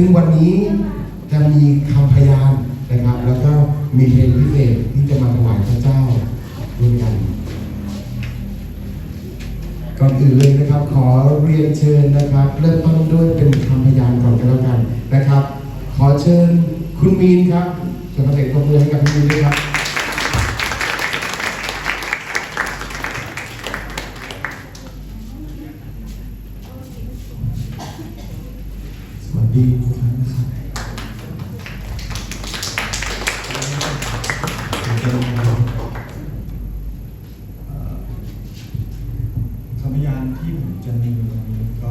ซึ่งวันนี้จะมีคำพยานนะครับ แล้วก็มีเพลงพิเศษที่จะมาถวายพระเจ้าร่วมกัน ก่อนอื่นเลยนะครับ ขอเรียนเชิญนะครับ เริ่มต้นด้วยเป็นคำพยานก่อนกันแล้วกันนะครับ ขอเชิญคุณมีนครับจะมาเด็กตบมือให้กับคุณมีนด้วยครับ สวัสดีทุกท่านนะครับผมจะลงเอ่อคำพยานที่ผมจะมีวันนี้ก็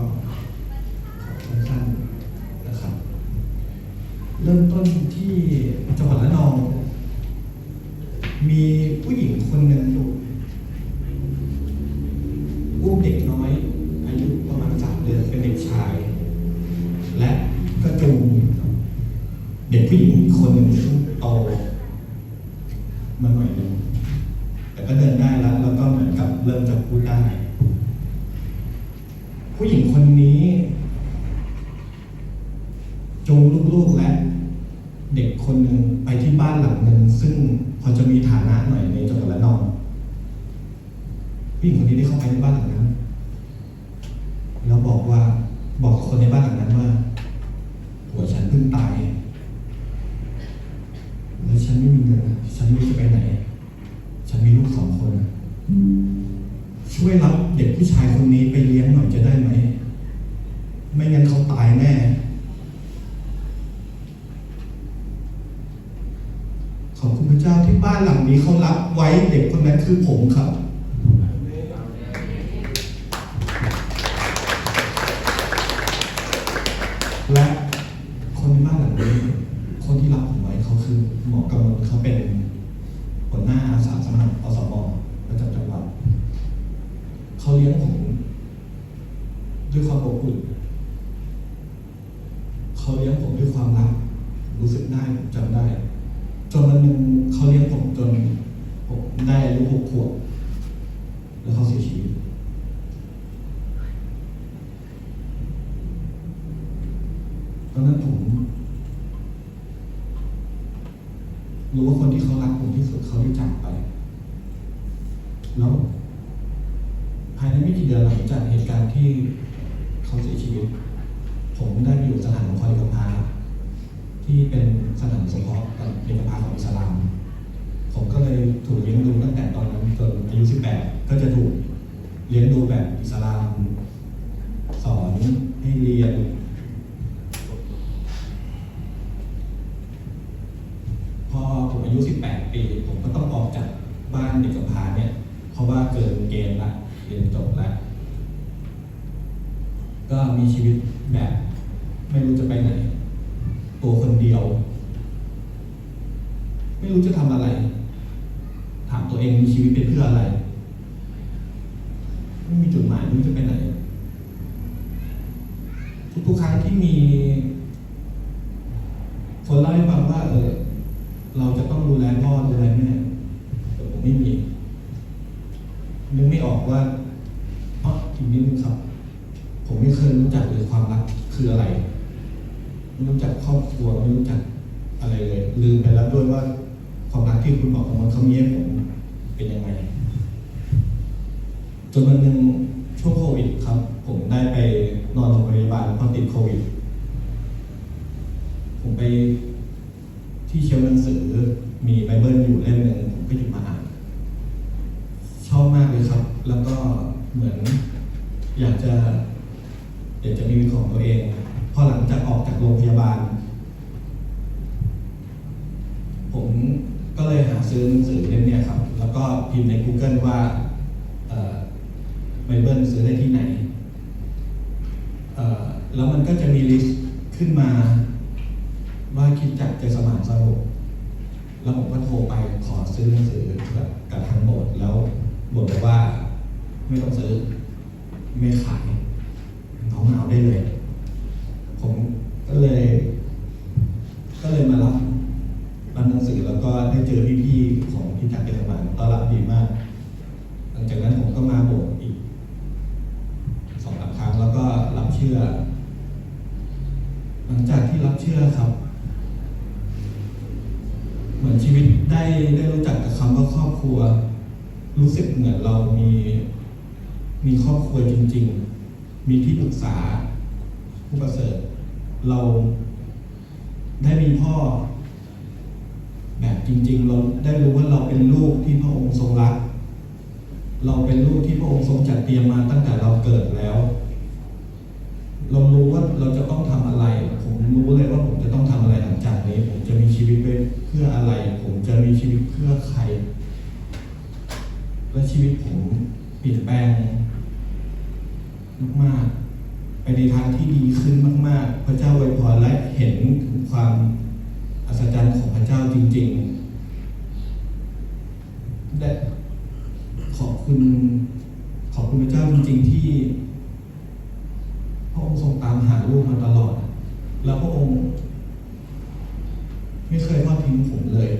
ขอสั้นๆนะครับ เริ่มต้นที่จังหวัดระนอง มีผู้หญิงคนหนึ่งอุ้มเด็กน้อย อายุประมาณสามเดือนเป็นเด็กชาย และก็จูง เด็กผู้หญิงคนหนึ่งซึ่โตมาหน่อยหนึงแต่ก็เดินได้แล้วแล้วก็เหมือนกับเริ่มจะพูดได้ ผู้หญิงคนนี้จูงลูกๆและเด็กคนหนึ่งไปที่บ้านหลังหนึ่งซึ่งพอจะมีฐานะหน่อยในจังหวัดระนองผู้หญิงคนนี้ได้เข้าไปในบ้านหลังนั้นแล้วบอกว่าบอกคนในบ้านหลังนั้นว่าผัวฉันเพิ่งตาย คือผมครับและคนที่บ้านหลังนี้คนที่รับผมไว้เขาคือหมอกำมลเขาเป็นหัวหน้าอาสาสมัครอสมประจำจังหวัดเขาเลี้ยงผมด้วยความอบอุ่นเขาเลี้ยงผมด้วยความรัก รู้สึกได้ผมจำได้ จนวันหนึ่งเขาเลี้ยงผมจน ได้อายุหกขวบแล้วเขาเสียชีวิตตอนนั้นผมรู้ว่าคนที่เขารักผมที่สุดเขาได้จากไป แล้วภายในไม่กี่เดือนหลังจากเหตุการณ์ที่เขาเสียชีวิต ผมได้ไปอยู่สถานคอยกำพร้าที่เป็นสถานสงเคราะห์เด็กกำพร้าของอิสลาม ผมก็เลยถูกเลี้ยงดูตั้งแต่ตอนนั้นจนอายุ 18 ก็จะถูกเลี้ยงดูแบบอิสลาม สอนให้เรียนพอผมอายุ 18 ปี ผมก็ต้องออกจากบ้านเด็กกำพร้าเนี่ย เพราะว่าเกินเกณฑ์ละเรียนจบแล้ว ก็มีชีวิตแบบ ไม่รู้จะไปไหน ตัวคนเดียว ไม่รู้จะทำอะไร ถามตัวเองมีชีวิตเป็นเพื่ออะไร ไม่มีจุดหมายไม่รู้จะไปไหน ทุกๆครั้งที่มี คนเล่าให้ฟังว่าเออเราจะต้องดูแลพ่อดูแลแม่แต่ผมไม่มีนึกไม่ออกว่าเพราะอีกนิดนึงครับ ผมไม่เคยรู้จักเลยความรักคืออะไรไม่รู้จักครอบครัวไม่รู้จักอะไรเลยลืมไปแล้วด้วยว่า ความรักที่คุณบอกของมันเขามีให้ผมเป็นยังไงจนวันหนึ่งโควิดครับ ผมได้ไปนอนโรงพยาบาลเพราะติดโควิด ผมไปที่เชลฟ์หนังสือมีไบเบิลอยู่เล่มหนึ่งผมก็หยิบมาอ่านชอบมากเลยครับ แล้วก็เหมือนอยากจะอยากจะมีของตัวเอง พอหลังจากออกจากโรงพยาบาล ผมก็เลยหาซื้อหนังสือเล่มนี้ครับ แล้วก็พิมพ์ใน Google ว่าไบเบิลซื้อได้ที่ไหนเอ่อแล้วมันก็จะมีลิสต์ขึ้นมา คิดจักจะสมานสรุปแล้วผมก็โทรไปขอซื้อหนังสือกับกับทางโบสถ์แล้วโบสถ์บอกว่าไม่ต้องซื้อ ไม่ขายเขาเหนาได้เลย ผมก็เลย ก็เลยมารับรับหนังสือแล้วก็ได้เจอพี่ๆของที่จักรเทศบาลต้อนรับดีมาก หลังจากนั้นผมก็มาโบสถ์อีกสองสามครั้งแล้วก็รับเชื่อ หลังจาก จากที่รับเชื่อครับ เหมือนชีวิต ได้ได้รู้จักกับคำว่าครอบครัว รู้สึกเหมือนเรามีมีครอบครัวจริง ๆ มีที่ปรึกษาผู้ประเสริฐ เราได้มีพ่อ แบบจริง ๆ เราได้รู้ว่าเราเป็นลูกที่พระองค์ทรงรัก เราเป็นลูกที่พระองค์ทรงจัดเตรียมมาตั้งแต่เราเกิดแล้ว เรารู้ว่าเราจะต้องทำอะไร ผมรู้เลยว่าผมจะต้องทำอะไรหลังจากนี้ ผมจะมีชีวิตไปเพื่ออะไรผม มีชีวิตเพื่อใคร และชีวิตผมเปลี่ยนแปลงมากๆ ไปในทางที่ดีขึ้นมาก ๆ พระเจ้าอวยพรและเห็นถึงความอัศจรรย์ของพระเจ้าจริงๆและขอบคุณขอบคุณพระเจ้าจริง ๆ ที่พระองค์ทรงตามหาลูกมาตลอด แล้วพระองค์ ไม่เคยทอดทิ้งผมเลย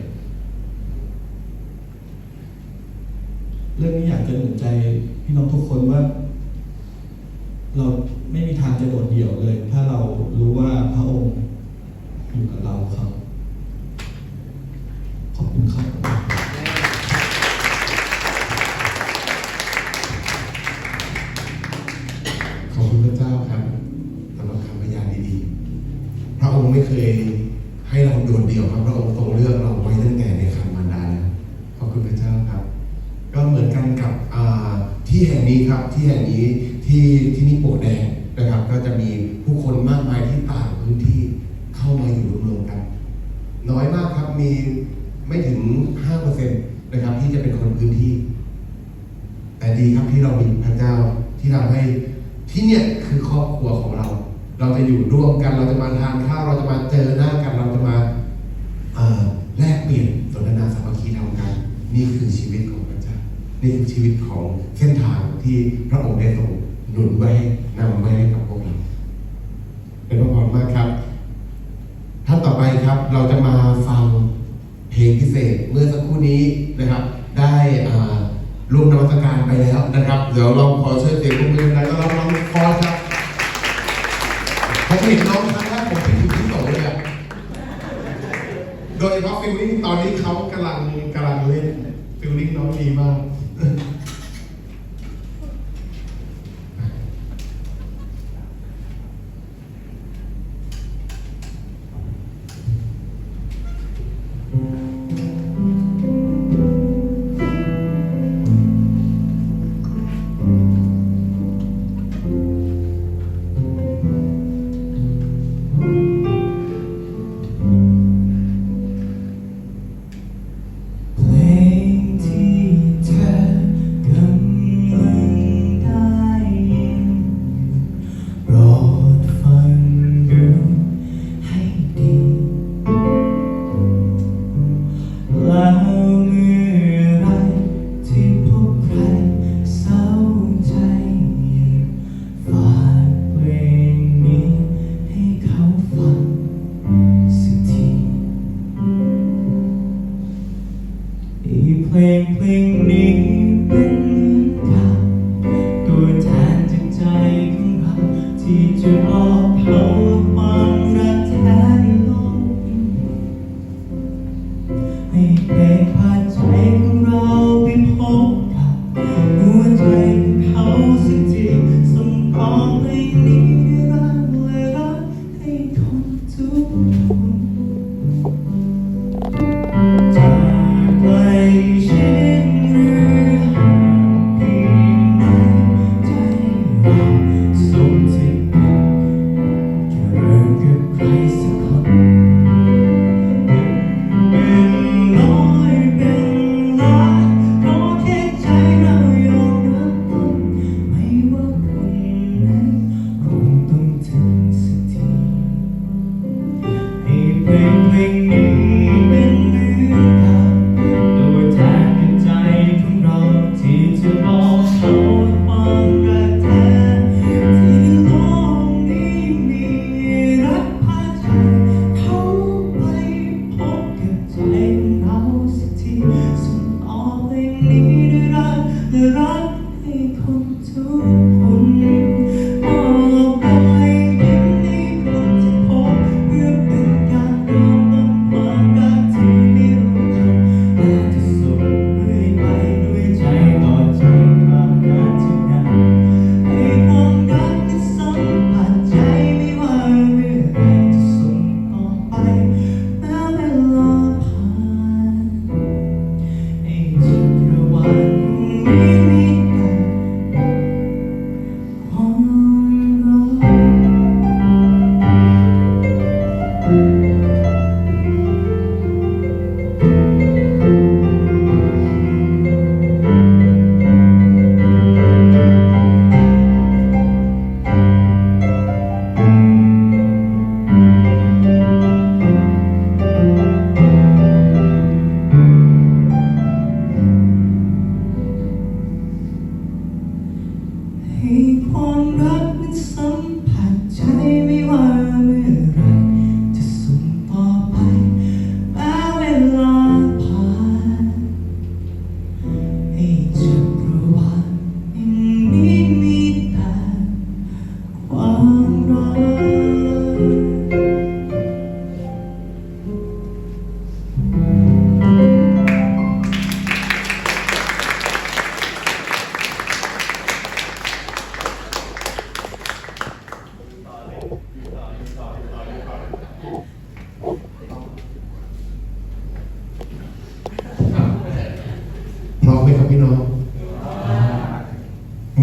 เรื่องนี้อยากจะหนุนใจพี่น้องทุกคนว่า เราไม่มีทางจะโดดเดี่ยวเลย ถ้าเรารู้ว่าพระองค์อยู่กับเราครับขอบคุณครับขอบคุณพระเจ้าครับสำหรับคำพยานดีๆพระองค์ไม่เคยให้เราโดดเดี่ยวครับพระองค์ทรงเลือกเราไว้ตั้งแต่ในคันมารดาแล้วขอบคุณพระเจ้าครับ ก็เหมือนกันกับอ่า ที่แห่งนี้ครับที่แห่งนี้ที่ที่นี่โปรดแดงนะครับ ก็จะมีผู้คนมากมายที่ต่างพื้นที่เข้ามาอยู่รวมกัน น้อยมากครับมีไม่ถึง 5%นะครับที่จะเป็นคนพื้นที่ แต่ดีครับที่เรามีพระเจ้าที่ทำให้ที่เนี่ยคือครอบครัวของเรา เราจะอยู่ร่วมกันเราจะมาทานข้าวเราจะมาเจอหน้ากันเราจะมาแลกเปลี่ยนสนทนาสามัคคีทำกัน นี่คือชีวิตของพระเจ้านี่คือชีวิตของเทาง ที่พระองค์ได้ทรงหนุนไว้นำไว้ให้กับพวกเราเป็นพระพรมากครับท่านต่อไปครับเราจะมาฟังเพลงพิเศษเมื่อสักครู่นี้นะครับ ได้อ่วมนวัตการไปแล้วนะครับ เดี๋ยวเราขอเชิญเสียงปรบมือดังๆต้อนรับน้องฟอสครับผมเห็นน้องครั้งแรกผมคิดถึงพี่โตเลยอะโดยเฉพาะฟิลลิ่งตอนนี้เขากำลังกำลังเล่นฟิลลิ่งน้องดีมาก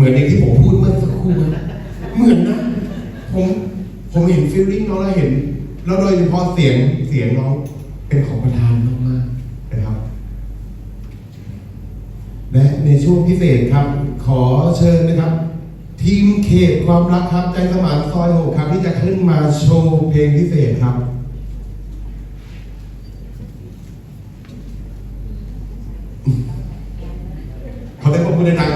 มือนอย่างที่ผมพูดเมื่อสักครู่นะเหมือนนะ ผมผมเห็นฟีลลิ่งน้องแล้วเห็น แล้วโดยเฉพาะเสียงเสียงน้องเป็นของประธานมากๆนะครับ และในช่วงพิเศษครับ ขอเชิญนะครับ ทีมเขตความรักครับใจสมานซอยหกครับที่จะขึ้นมาโชว์เพลงพิเศษครับขอได้ปรบมือดัง